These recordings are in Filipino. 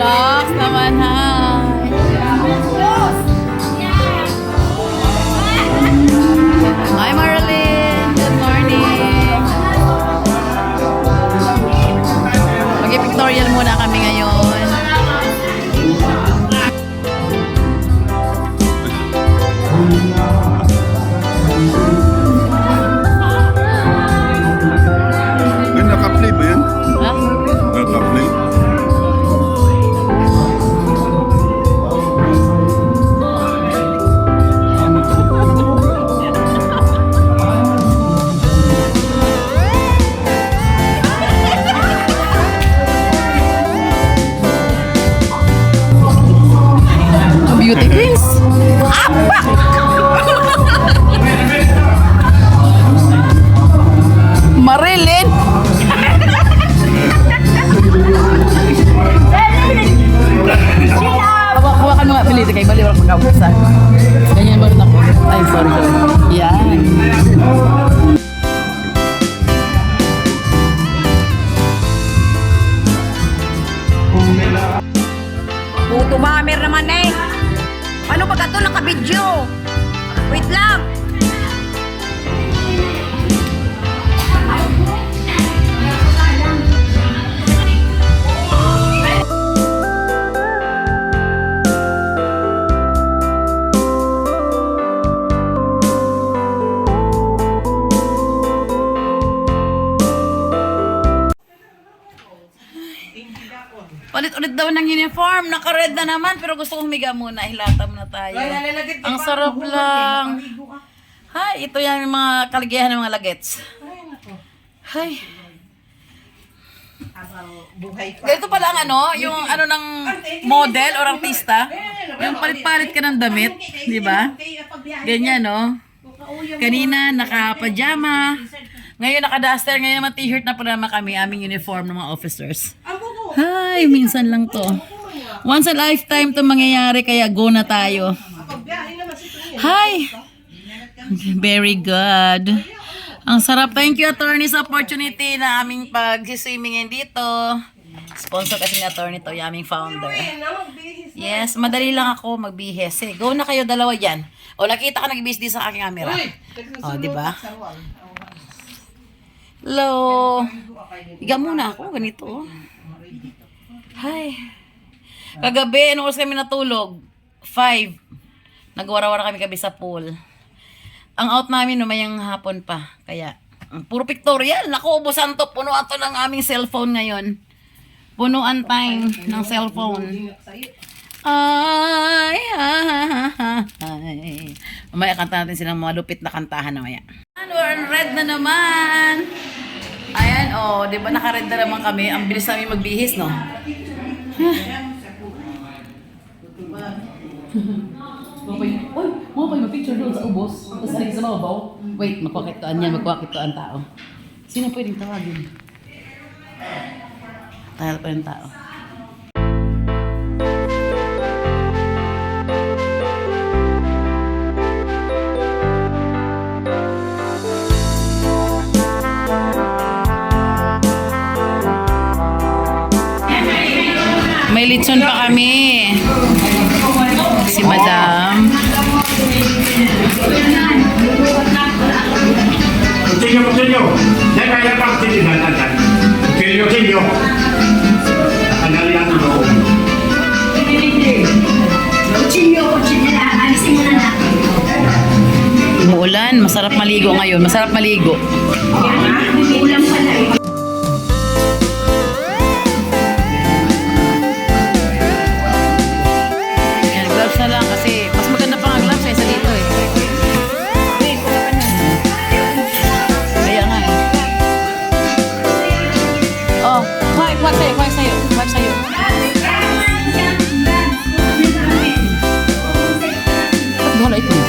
Nox naman, hi. Hi, Marilyn. Good morning. Mag-pictorial muna kami ngayon. Uniform. Naka-red na naman. Pero gusto kong humiga muna. Hilata muna tayo. Ang sarap lang. Hay, ito yan yung mga kaligayahan ng mga lagets. Hay. Ganito pala ang ano, yung ano ng model or artista. Yung palit-palit ka ng damit, di ba? Ganyan, no? Kanina, naka-pajama. Ngayon, naka-duster. Ngayon naman, t-shirt na pala naman kami, aming uniform ng mga officers. Hi, minsan lang to. Once a lifetime to mangyayari, kaya go na tayo. Hi! Very good. Ang sarap. Thank you, attorney, sa opportunity na aming pag-swimmingin dito. Sponsor kasi ni attorney to, yung aming founder. Yes, madali lang ako magbihis. Eh, go na kayo dalawa dyan. O, nakita ka nagbihis din sa aking camera. O, di ba? Hello. Higa muna ako, ganito. Hi. Kagabi, ano oras kami natulog? Five. Nagwara-wara kami kabi sa pool. Ang out namin numayang hapon pa. Kaya, puro pictorial. Naku, ubusan to. Punuan to ng aming cellphone ngayon. Punuan time ng cellphone. Ay, ay, ay. Mamaya kanta natin silang mga lupit na kantahan na maya. We're on red na naman. Ayan, oh, di ba naka-red na naman kami? Ang bilis namin magbihis, no? Mapay, oy, mapay, ma-picture doon sa ubos. Tapos aling sa mababaw. Wait, magkwakituan yan, magkwakituan tao. Sino pwedeng tawagin? Tahal pa yung tao. May litson pa kami. Si Madam. Kutsilyo, kutsilyo. Yan kaya pa kutsilyo na natin. Kutsilyo, kutsilyo. Tanggalin ang loob. Kutsilyo na. Alisin mo na natin. Umuulan, masarap maligo ngayon. Masarap maligo. Ulam pala Ba't wala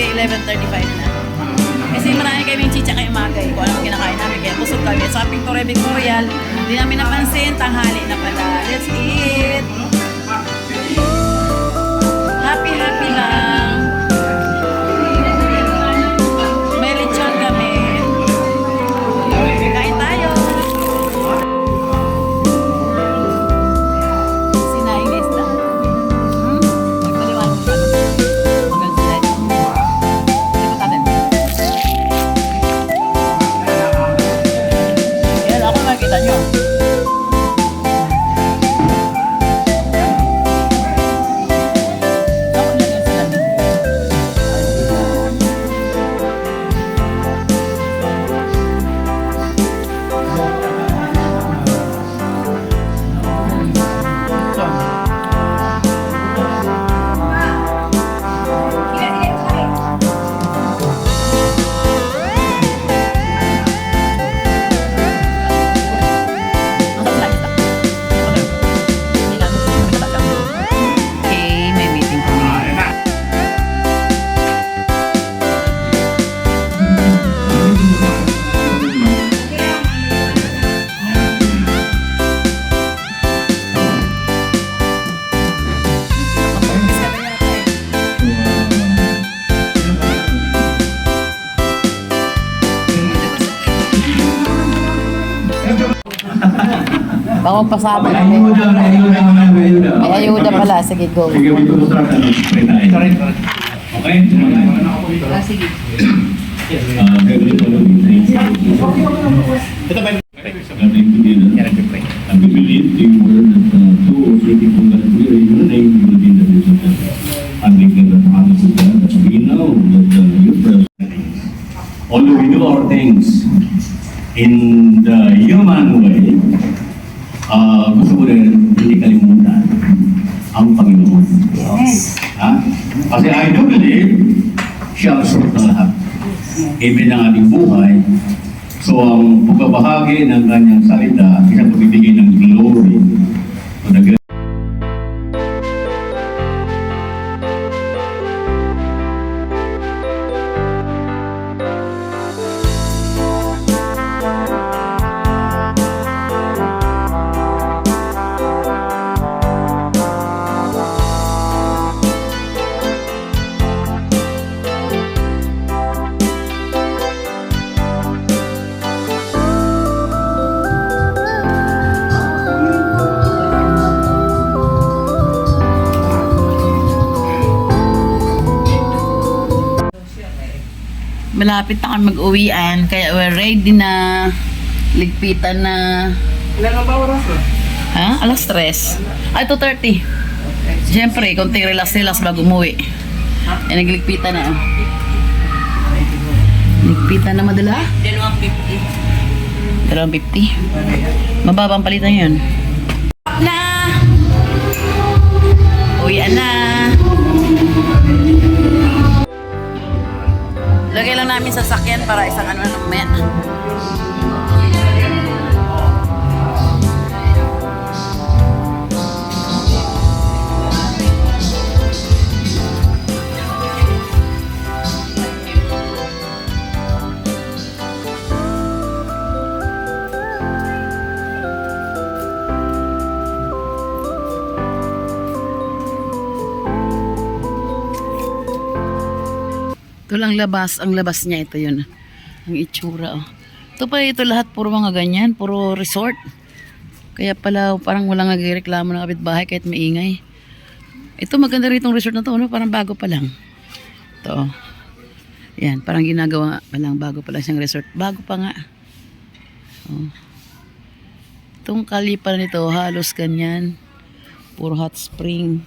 Kasi 11.35 na. Kasi marami kaming chicha kay umaga eh. Kung anong kinakain namin. Kaya busog kami. Sa Pink Torre Victorial, hindi namin napansin. Tanghali na pala. Let's eat! Bako pasado May ayuda, may ayuda, may ayuda. May ayuda pala. Sige, go. Sige, may. Ito rin. Okay? Ah, sige. Father, we thank you. Gathering together. And we believe in your word that uh, two or three people that we are in name, the midst of them. And we give the promise to God that we know that uh, your presence. Although we do our things in the human way, uh, gusto ko rin hindi kalimutan ang Panginoon. Yes. Ha? Kasi I do believe siya ang source ng lahat. Even ng ating buhay. So ang pagbabahagi ng kanyang salita, isang pagbibigay ng glory. Nag- Malapit na kami mag-uwian, kaya we're ready na. Ligpitan na. Ilan ang ba oras na? Ha? Alas 3. Ay, 2.30. Siyempre, konting relax-relax bago umuwi. Eh, nagligpitan na. oh. Ligpitan na madala? 250. 250? Mababang palitan yun. Lagay lang namin sa sakyan para isang ano na mamaya. Ito lang labas, ang labas niya ito yun. Ang itsura oh. Ito pa ito lahat puro mga ganyan, puro resort. Kaya pala parang walang nagreklamo ng kapitbahay kahit maingay. Ito maganda rin itong resort na to, no? parang bago pa lang. Ito. oh. Yan, parang ginagawa pa lang, bago pa lang siyang resort. Bago pa nga. Oh. Itong kalipa nito, halos ganyan. Puro hot spring.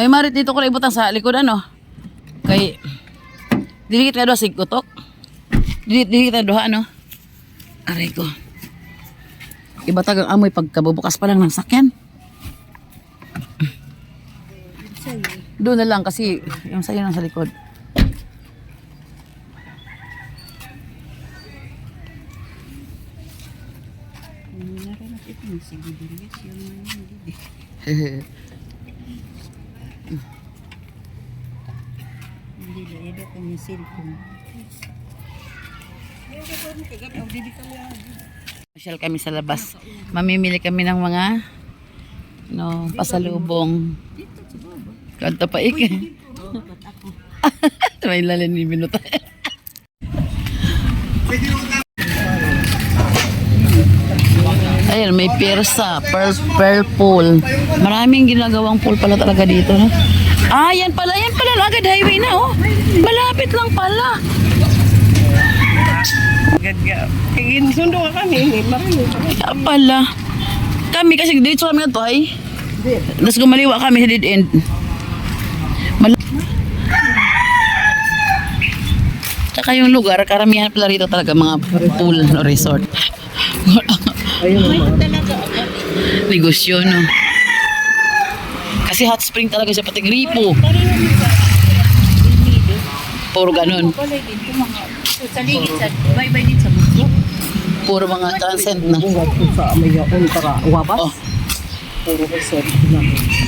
May marit dito ko ibutang sa likod ano. Kay Dilikit ka doha sig kutok. Dilikit dilikit ka doha ano. Aray ko. Ibatag ang amoy pagkabubukas pa lang ng sakyan. Doon na lang kasi yung sayo nang sa likod. Masyal kami sa labas. Mamimili kami ng mga no, pasalubong. Kanto pa ik. May lalim ni minuto. Ayun, may persa, pool. Maraming ginagawang pool pala talaga dito. No? Ah, yan pala, yan pala. Agad highway na, oh. Malapit lang pala. Sundo ka kami. Kaya pala. Kami kasi dito kami na to ay. Tapos gumaliwa kami sa dead end. Tsaka yung lugar, karamihan pala rito talaga mga pool o resort. Negosyo, no? Kasi hot spring talaga siya, pati gripo. Puro ganun. Puro mga transcend na. Sa may yakon para wabas.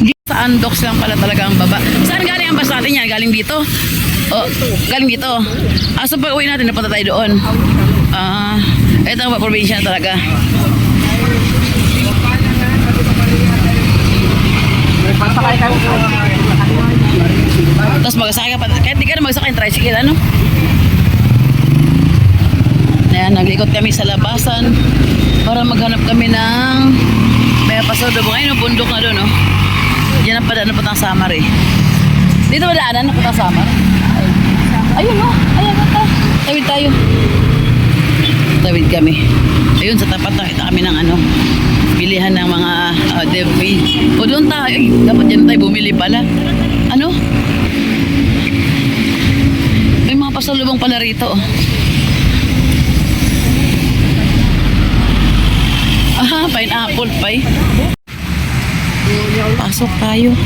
Di sa Andox lang pala talaga ang baba. Saan galing ang bus natin yan? Galing dito? Oh, galing dito. Ah, so pag uwi natin, napunta tayo doon. Ah, ito ang probinsya talaga. Pasakay kami. Tapos magsakay ka pa. Kahit di ka na magsakay tricycle, ano? Ayan, naglikot kami sa labasan para maghanap kami ng may pasodo. Ngayon, no, bundok na doon, no? Yan ang padaan na putang Samar, eh. Dito ba daanan na putang Samar? Ay. Ayun, no? Ayun, ito. Tawid tayo. Tawid kami. Ayun, sa tapat nakita kami ng ano, bilihan ng mga uh, debris. O doon tayo. Ay, dapat dyan tayo bumili pala. Ano? May mga pasalubong pala rito. oh. Aha, pineapple pie. Pasok tayo.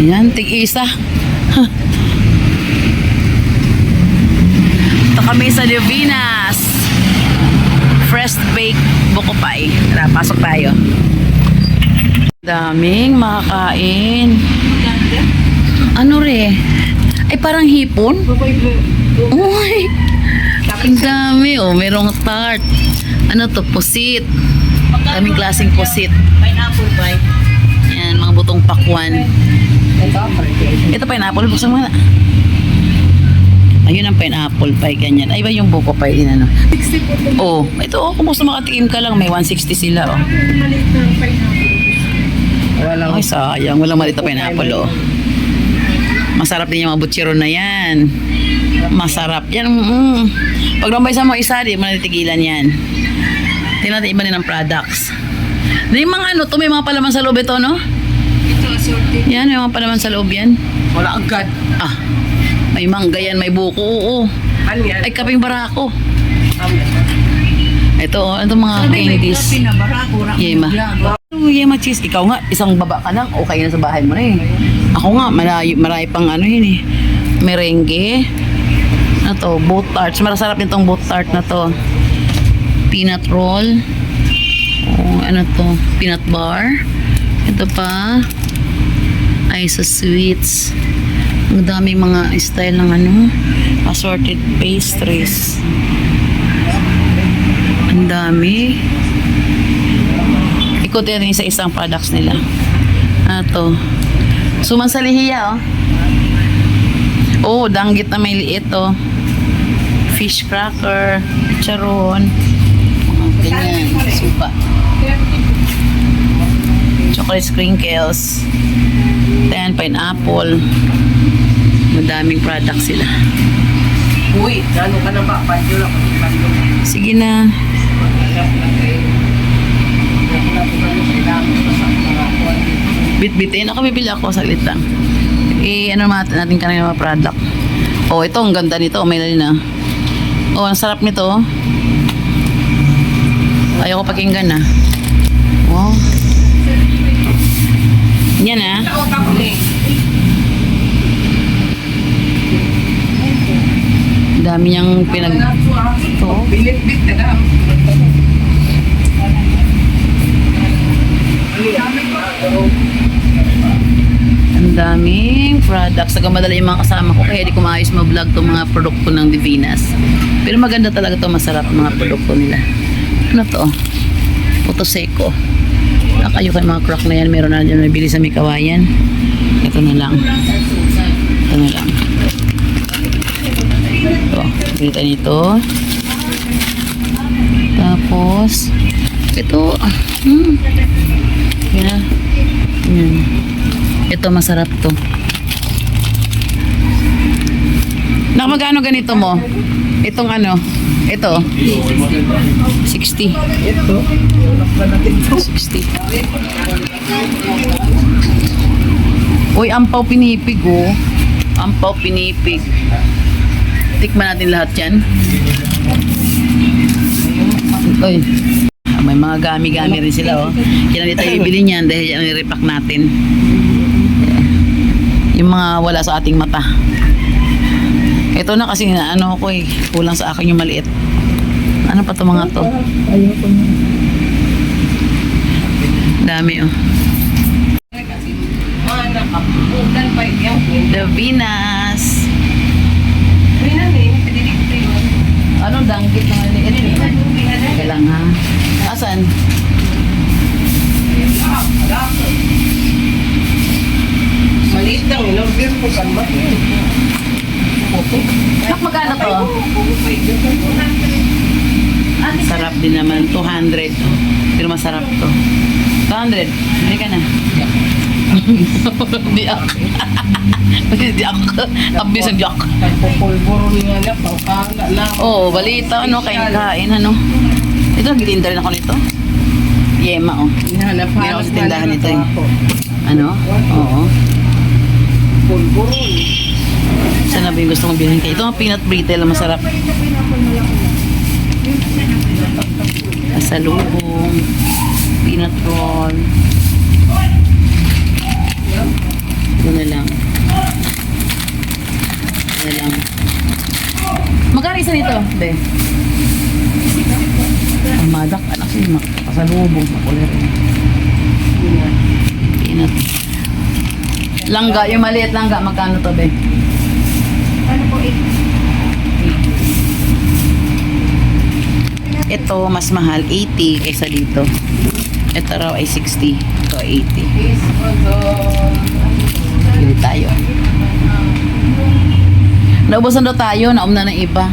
Ayan, tig-isa. Ito kami sa Levinas. Baked buko pie. Tara, pasok tayo. Daming makakain. Ano re? Ay, parang hipon? Uy! Ang dami, oh. Merong tart. Ano to? Pusit. Daming klaseng pusit. Pineapple pie. Yan, mga butong pakwan. Ito pineapple, buksan mo na. Ayun ang pineapple pie, ganyan. Ay ba yung buko pie din ano? 60 po. Oh, ito oh, kung gusto makatikim ka lang, may 160 sila oh. Walang Ay, sayang. Walang maliit na pineapple, oh. Masarap din yung mga butchero na yan. Masarap yan. Mm. Pag nambay sa mga isa, di mo natitigilan yan. Tingnan natin iba din ang products. May mga ano to, may mga palaman sa loob ito, no? Ito, assorted. Yan, may mga palaman sa loob yan. wala agad. Ah, may mangga yan, may buko, oo. Ano yan? Ay, kaping barako. Ano? Ito, oh, ito mga candies. Yema. Oh, Yema cheese. Ikaw nga, isang baba ka lang, okay na sa bahay mo na eh. Ako nga, malayo, marami pang ano yun eh. Merengue. Ano to, boat tarts. Marasarap nitong boat tart na to. Peanut roll. Oh, ano to, peanut bar. Ito pa. Iso sweets. Daming mga style ng ano, assorted pastries. Ang dami. Ikutin natin sa isang products nila. Ano to? Suman sa lihiya, oh. Oh, danggit na may liit, oh. Fish cracker, charon. Mga ganyan, supa. Chocolate sprinkles. Then, pineapple. Madaming products sila. Uy, gano'n ka na ba? Panyo lang. Sige na. Bit-bitin. Ako bibili ako. Saglit lang. Eh, ano natin natin kanina mga product. Oh, ito. Ang ganda nito. May lalina na. Oh, ang sarap nito. oh. Ayaw ko pakinggan na. Wow. Yan ah. Dami niyang pinag... Ito. Bilit-bit na lang. Ang daming products. Saka madala yung mga kasama ko kaya di ko maayos ma-vlog itong mga produkto ng Divinas. Pero maganda talaga to masarap mga produkto nila. Ano to? Puto Seco. Nakayo kayo mga crack na yan. Meron na dyan nabili sa Mikawayan. Ito na lang. Ito na lang. Ito. Bili tayo nito. Tapos, ito. Hmm. Yan. Yan. Ito masarap to. Nakamagano ganito mo? Itong ano? Ito. 60. Ito. 60. Uy, ampaw pinipig oh. Ampaw pinipig. Tikman natin lahat yan. Uy. May mga gami-gami rin sila oh. Hindi tayo ibili niyan dahil yan ang repack natin. Yung mga wala sa ating mata. Ito na kasi na ano ko eh. Kulang sa akin yung maliit. Ano pa to mga to? Dami oh. The Venus. Ano danggit na maliit? Kailang ha? Asan? Maliit lang, in-order ko kan ba? Nak magkano to? Sarap din naman. 200. Pero masarap to. 200. Hindi ka na. Hindi ako. Hindi ako. Abis ang diyak. Nagpupulburo niya na, na. Oo, balita. Ano, kain kain. Ano? Ito, nagtitinda rin ako nito. Yema, oh. Hinahanap Hindi ako sa tindahan nito eh. Ano? Oo. Pulburo. Saan na ba yung gusto mong bilhin kayo? Ito peanut brittle, masarap. Asalubong, peanut roll. Ito na lang. Ito na lang. Magkano isa nito? Be. Ang madak, anak siya, mak- pasalubong, makulit. Peanut. Langga, yung maliit langga, magkano to, be? Ito, mas mahal, 80 kaysa dito. Ito raw ay 60. Ito ay 80. Bili tayo. Naubusan daw tayo, naum na ng iba.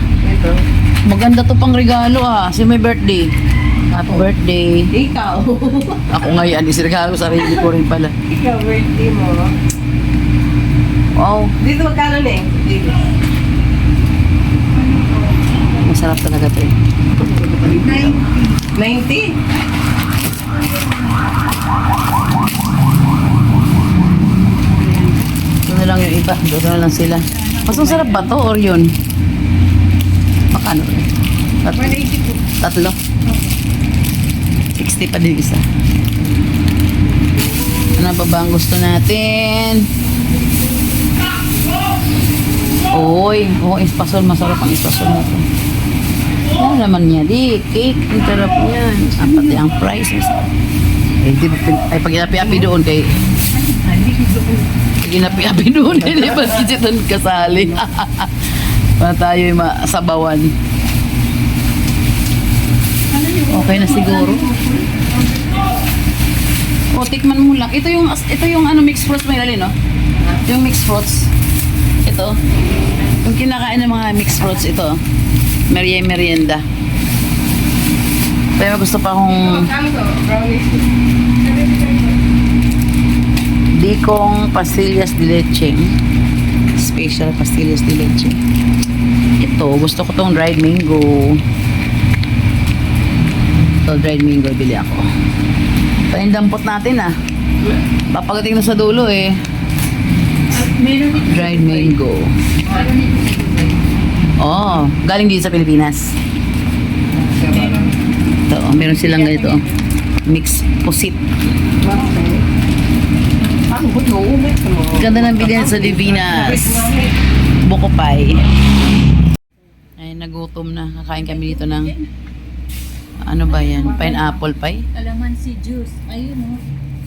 Maganda to pang regalo ah. Si may birthday. Happy birthday. Ikaw. Ako ngayon, is regalo sarili ko rin pala. Ikaw, birthday mo. Wow, Dito magkano na eh? Dito. masarap talaga to eh. 90. Ito na lang yung iba. Doon na lang sila. Mas masarap ba to or yun? Makano? Tat tatlo? 60 pa din isa. Ano ba ba ang gusto natin? Oy, oh, espasol. Masarap ang espasol na to. Ano naman niya? Di, cake. Ang sarap niyan. Ah, pati ang prices. Eh, di ay, pag inapi-api doon kay pag inapi-api doon, hindi ba kisitan kasali? Para tayo yung masabawan. Okay na siguro. O, tikman mo lang. Ito yung, ito yung ano, mixed fruits may lali, no? Yung mixed fruits. Ito. Yung kinakain ng mga mixed fruits, ito. Merie merienda. Pero gusto pa akong? Brownies. Dikong pastillas de leche. Special pastillas de leche. Ito, gusto ko tong dried mango. Ito, dried mango, bili ako. Panindampot natin ah. Papagating na sa dulo eh. Dried mango. Oh, galing dito sa Pilipinas. Ito, meron silang ganito. Mix pusit. Ano Ganda ng bilhin sa Divinas. Buko pie. Ay, nagutom na. Kakain kami dito ng ano ba yan? Pineapple pie? Kalamansi juice. Ayun oh.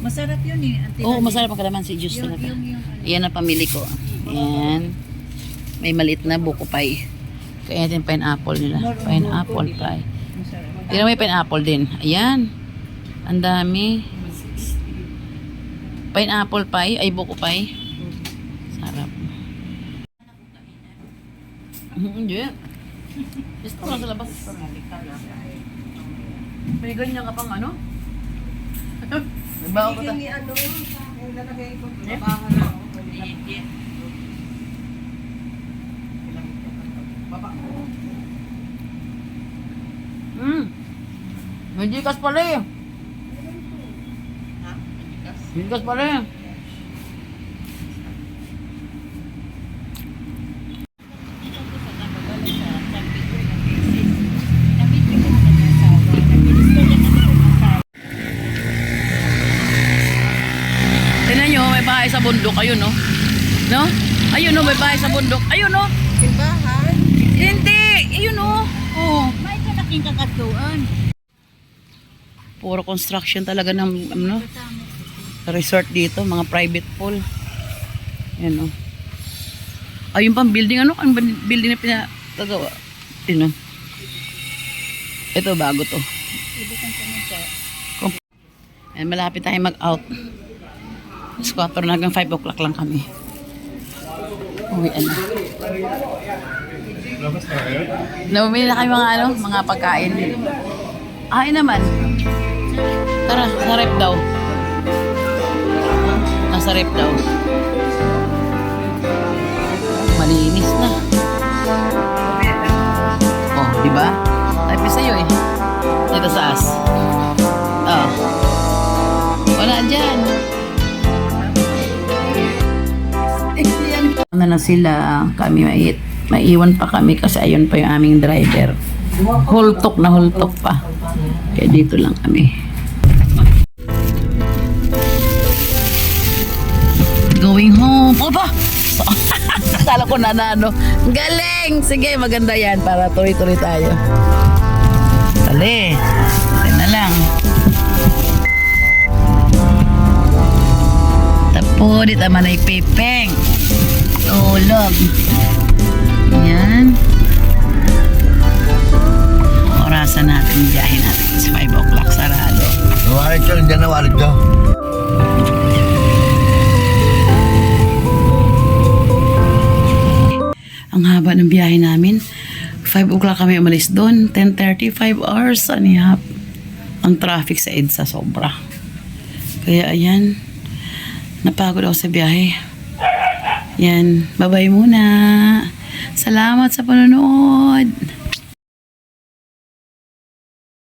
Masarap yun eh. Ate Oo, masarap ang kalamansi juice talaga. Yan ang pamili ko. Ayan. May maliit na buko pie. Kaya natin pineapple nila. Pineapple pie. Pero may pineapple din. Ayan. Ang dami. Pineapple pie. Ay, buko pie. Sarap. Mhm, Hindi. Gusto ko sa labas. May ganyan ka pang ano? Diba ako ba? ano, yung lalagay ko. Hmm. May Gcash pala eh. Gcash pala eh. Tingnan nyo, may bahay sa bundok. Ayun, no? No? Ayun, no? May bahay sa bundok. Ayun, no? Simbahan. Hindi! Ayun, no? Oo. May kalaking kakatuan. Puro construction talaga ng ano, resort dito, mga private pool. Yan o. Ay, yung pang building, ano? Ang building na pinagagawa? Tino. Ito, bago to. Ayan, malapit tayo mag-out. Squatter na hanggang 5 o'clock lang kami. Uwi, ano. Namumili na kayo mga ano, mga pagkain. Ay naman. Tara, sa rep daw. Nasa rep daw. Malinis na. Oh, di ba? Type sa'yo eh. Dito sa as. Oh. Wala dyan. Ano na sila, kami mait. Maiwan pa kami kasi ayun pa yung aming driver. Hultok na hultok pa. Kaya dito lang kami. Going home. Opa! So, Akala ko na na ano. Galing! Sige, maganda yan para tuloy-tuloy tayo. Dali. Dali na lang. Tapo, di tama na ipipeng. Tulog. Yan. Orasan natin, biyahe natin. It's 5 o'clock, sarado. Nawalit ka, hindi nawalit ka. Ang haba ng biyahe namin. 5 o'clock kami umalis doon. 10.30, 5 hours. Ano yap? Ang traffic sa EDSA sobra. Kaya ayan. Napagod ako sa biyahe. Yan. Bye-bye muna. Salamat sa panonood.